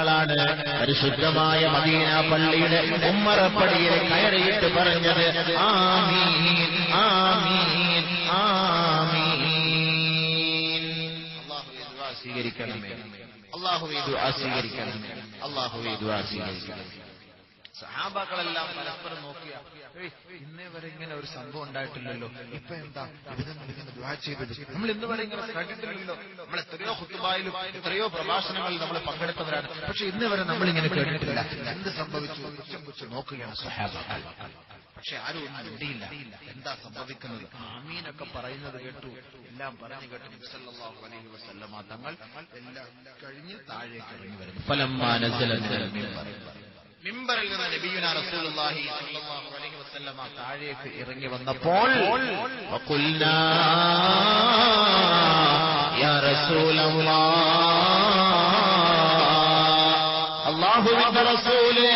ാണ് പരിശുദ്ധമായ മദീന പള്ളിയുടെ ഉമ്മറപ്പടിയിൽ കയറിയിട്ട് പറഞ്ഞത് ആമീൻ ആമീൻ ആമീൻ. സ്വീകരിക്കണമേ. അള്ളാഹു സ്വീകരിക്കണമേ. അള്ളാഹു സ്വീകരിക്കണമേ. സഹാബാക്കളെല്ലാം പരസ്പരം നോക്കിയ "ഏയ്, ഇന്നേ വരെ ഇങ്ങനെ ഒരു സംഭവം ഉണ്ടായിട്ടില്ലല്ലോ. ഇപ്പൊ എന്താ? ഇവിടെ ഇങ്ങനെ ചെയ്തത്. നമ്മൾ ഇന്ന് വരെ ഇങ്ങനെ കേട്ടിട്ടില്ലല്ലോ. നമ്മൾ എത്രയോ ഹുത്തുബായിലും എത്രയോ പ്രഭാഷണങ്ങളിൽ നമ്മൾ പങ്കെടുത്തവരാണ്. പക്ഷെ ഇന്ന് വരെ നമ്മൾ ഇങ്ങനെ കേട്ടിട്ടില്ല. എന്ത് സംഭവിച്ചു? കുറിച്ചും പുച്ഛം നോക്കുകയാണ് സഹാബാക്കൾ. പക്ഷെ ആരും ഒന്നും ഇടിയില്ല എന്താ സംഭവിക്കുന്നത്? ആമീനൊക്കെ പറയുന്നത് കേട്ടു. എല്ലാം പറഞ്ഞു കേട്ടു നബി സല്ലല്ലാഹു അലൈഹി വസല്ലമ തങ്ങൾ എല്ലാം കഴിഞ്ഞ് താഴേക്ക് ഇറങ്ങി വരുന്നു. മിമ്പറിൽ നിന്ന് നബിയുന റസൂലുള്ളാഹി സ്വല്ലല്ലാഹു അലൈഹി വസല്ലമ താഴേക്ക് ഇറങ്ങി വന്നപ്പോൾ വഖുൽനാ യാ റസൂലല്ലാഹ് അല്ലാഹുവിന്റെ റസൂലേ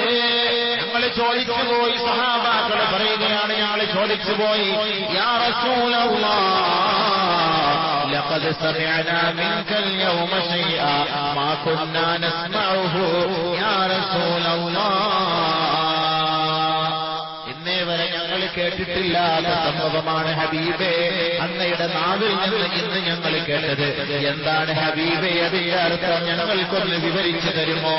ഞങ്ങൾ ചോദിച്ചു പോയി സഹാബാക്കൾ പറയുകയാണ് ഞങ്ങൾ ചോദിച്ചു പോയി യാ റസൂലല്ലാഹ് لقد سمعنا منك اليوم شيئا ما كنا نسمعه يا رسول الله ഇന്നേ വരെ ഞങ്ങൾ കേട്ടിട്ടില്ലാത്ത സംഭവമാണ് ഹബീബേ അങ്ങയുടെ നാവിൽ നിന്ന് ഇന്ന് ഞങ്ങൾ കേട്ടത് എന്താണ് ഹബീബേ അതിന്റെ അർത്ഥം ഞങ്ങൾക്കൊന്ന് വിവരിച്ചു തരുമോ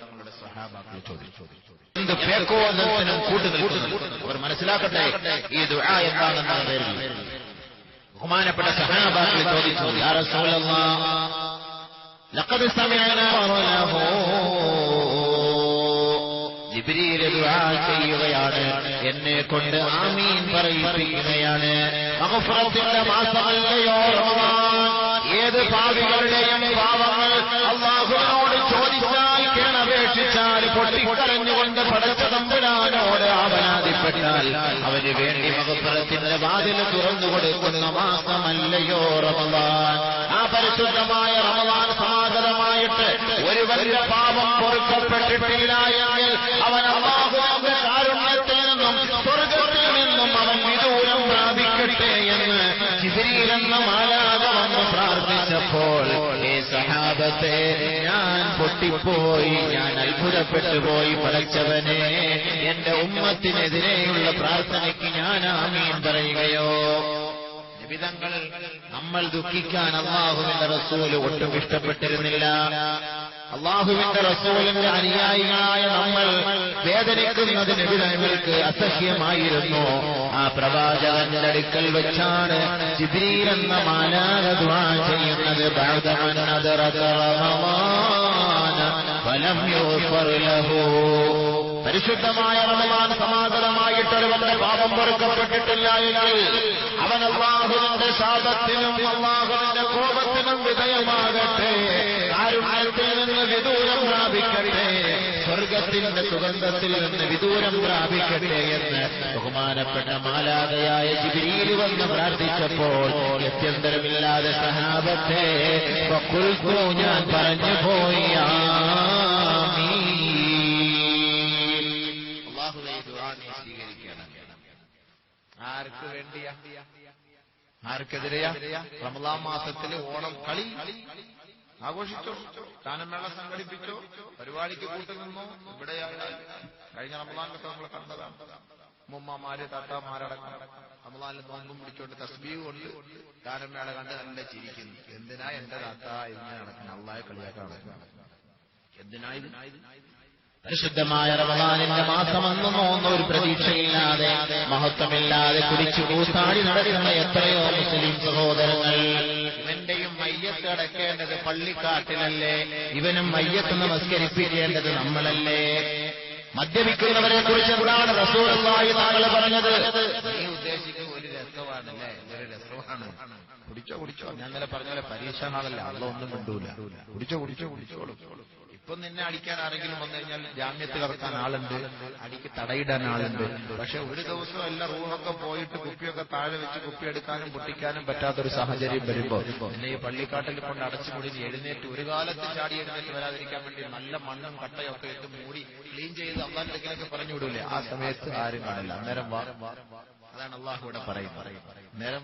തങ്ങളുടെ അവർ മനസ്സിലാക്കട്ടെ ഈ ദുആ എന്താണെന്ന പേരിൽ ബഹുമാനപ്പെട്ട സഹാബാക്കൾ ചോദിച്ചു യാ റസൂലല്ലാഹ് ലഖദ് സമിഅനാ ദുആ ചെയ്യുകയാണ്. എന്നെ കൊണ്ട് ആമീൻ പറയിപ്പിക്കുകയാണ്. മഗ്ഫിറത്തിന്റെ മാസമല്ലയോ ഏത് അള്ളാഹു ചോദിച്ചാൽ കേണപേക്ഷിച്ചാൽ പൊട്ടിക്കരഞ്ഞുകൊണ്ട് പടച്ച തമ്പുരാനോട് ആവനാതിപ്പെട്ടാൽ അവന് വേണ്ടി മകപ്പുറത്തിന്റെ വാതിൽ തുറന്നു കൊടുക്കുന്ന മാസമല്ലയോ റമദാൻ. ആ പരിശുദ്ധമായ റമദാൻ സമാഗതമായിട്ട് വലിയ പാപം പൊറുക്കപ്പെട്ടിട്ടില്ല എങ്കിൽ അവൻ അള്ളാഹുവിന്റെ കാരുണ്യത്തിൽ നിന്നും സ്വർഗത്തിൽ നിന്നും അവൻ വിദൂരം പ്രാപിക്കട്ടെ എന്ന് ജിബിരിയിൽ എന്ന മാലാക വന്ന് പ്രാർത്ഥിച്ചപ്പോൾ ഏ സഹാബത്തെ ഞാൻ പൊട്ടിപ്പോയി ഞാൻ അത്ഭുതപ്പെട്ടു പോയി പടച്ചവനെ. എന്റെ ഉമ്മത്തിനെതിരെയുള്ള പ്രാർത്ഥനയ്ക്ക് ഞാൻ ആമീൻ പറയുകയോ. വിധങ്ങൾ നമ്മൾ ദുഃഖിക്കാൻ അള്ളാഹുവിന്റെ റസൂൽ ഒട്ടും ഇഷ്ടപ്പെട്ടിരുന്നില്ല. അള്ളാഹുവിന്റെ റസൂലിന്റെ അനുയായികളായ നമ്മൾ വേദനിക്കുന്നത് വിധങ്ങൾക്ക് അസഹ്യമായിരുന്നു. ആ പ്രവാചകന്റെ അടുക്കൽ വെച്ചാണ് ജിബ്രീൽ എന്ന മാലാക ദുആ ചെയ്യുന്നത് رمضان فلم يغفر ലഹു പരിശുദ്ധമായ റമദാൻ സമാഗതമായിട്ട് ഒരുവന്റെ പാപം പൊറുക്കപ്പെട്ടിട്ടില്ല എങ്കിൽ അവൻ അള്ളാഹുവിന്റെ ശാപത്തിനും അള്ളാഹുവിന്റെ കോപത്തിനും വിധേയമാകട്ടെ. കാരുണ്യത്തിൽ നിന്ന് വിദൂരം പ്രാപിക്കട്ടെ. സ്വർഗത്തിന്റെ സുഗന്ധത്തിൽ നിന്ന് വിദൂരം പ്രാപിക്കട്ടെ എന്ന് ബഹുമാനപ്പെട്ട മാലാകയായ ജിബിരിയിൽ വന്ന് പ്രാർത്ഥിച്ചപ്പോൾ ഗത്യന്തരമില്ലാതെ സഹാബത്തെ ഞാൻ പറഞ്ഞു പോയി ആർക്ക് വേണ്ടിയ? ആർക്കെതിരെയാ? റമദാ മാസത്തിലെ ഓണം കളി. ആഘോഷിച്ചോ ഗാനമേള സംഘടിപ്പിച്ചോ പരിപാടിക്ക് കൂട്ടുനിന്നോ ഇവിടെയാണ് കഴിഞ്ഞ റമദാനൊക്കെ നമ്മൾ കണ്ടതാണ്. മുമ്മമാര് താത്താമാരടക്കം റമദാനിൽ നോമ്പും പിടിച്ചോണ്ട് തസ്ബീവ് കൊണ്ട് ഗാനമേള കണ്ട് നല്ല ചിരിക്കുന്നു. എന്തിനാ എന്റെ താത്ത ഇങ്ങനെ നടക്കണം അള്ളായ കളിയാക്കാൻ നടക്കണം എന്തിനാ ഇത്? പരിശുദ്ധമായ റമദാനിന്റെ മാസമെന്ന് നോന്ന ഒരു പ്രതീക്ഷയില്ലാതെ മഹത്വമില്ലാതെ കുടിച്ചു കൂത്താടി നടക്കുന്ന എത്രയോ മുസ്ലിം സഹോദരങ്ങൾ മയ്യത്ത് അടക്കേണ്ടത് പള്ളിക്കാട്ടിലല്ലേ? ഇവനും മയ്യത്ത് നമസ്കരിപ്പിക്കേണ്ടത് നമ്മളല്ലേ? മദ്യപിക്കുന്നവരെ കുറിച്ച് എന്താണ് റസൂലായി താങ്കൾ പറഞ്ഞത്. നീ ഉദ്ദേശിക്കുന്ന ഒരു രസമാണല്ലേ? ഒരു രസമാണ്. കുടിച്ചോ കുടിച്ചോ. ഞാൻ ഇന്നലെ പറഞ്ഞ പോലെ പരീക്ഷ നാളല്ല അള്ള ഒന്നും കൊണ്ടൂല കുടിച്ചോ കുടിച്ചോ കുടിച്ചോളൂ. ഇപ്പൊ നിന്നെ അടിക്കാൻ ആരെങ്കിലും വന്നു കഴിഞ്ഞാൽ ജാമ്യത്തിൽ ഇറക്കാൻ ആളുണ്ട് അടിക്ക് തടയിടാൻ ആളുണ്ട്. പക്ഷെ ഒരു ദിവസം എല്ലാ റൂമൊക്കെ പോയിട്ട് കുപ്പിയൊക്കെ താഴെ വെച്ച് കുപ്പി എടുക്കാനും പൊട്ടിക്കാനും പറ്റാത്തൊരു സാഹചര്യം വരുമ്പോ പിന്നെ ഈ പള്ളിക്കാട്ടിൽ കൊണ്ട് അടച്ചു മുടി എഴുന്നേറ്റ് ഒരു കാലത്ത് ചാടി എഴുന്നേറ്റ് വരാതിരിക്കാൻ വേണ്ടി നല്ല മണ്ണും കട്ടയൊക്കെ ഇട്ട് മൂടി ക്ലീൻ ചെയ്ത് അള്ളാഹിലേക്ക് പറഞ്ഞു വിടൂലേ? ആ സമയത്ത് ആരും കാണില്ല. അന്നേരം അതാണ് അള്ളാഹു ഇവിടെ പറയും നേരം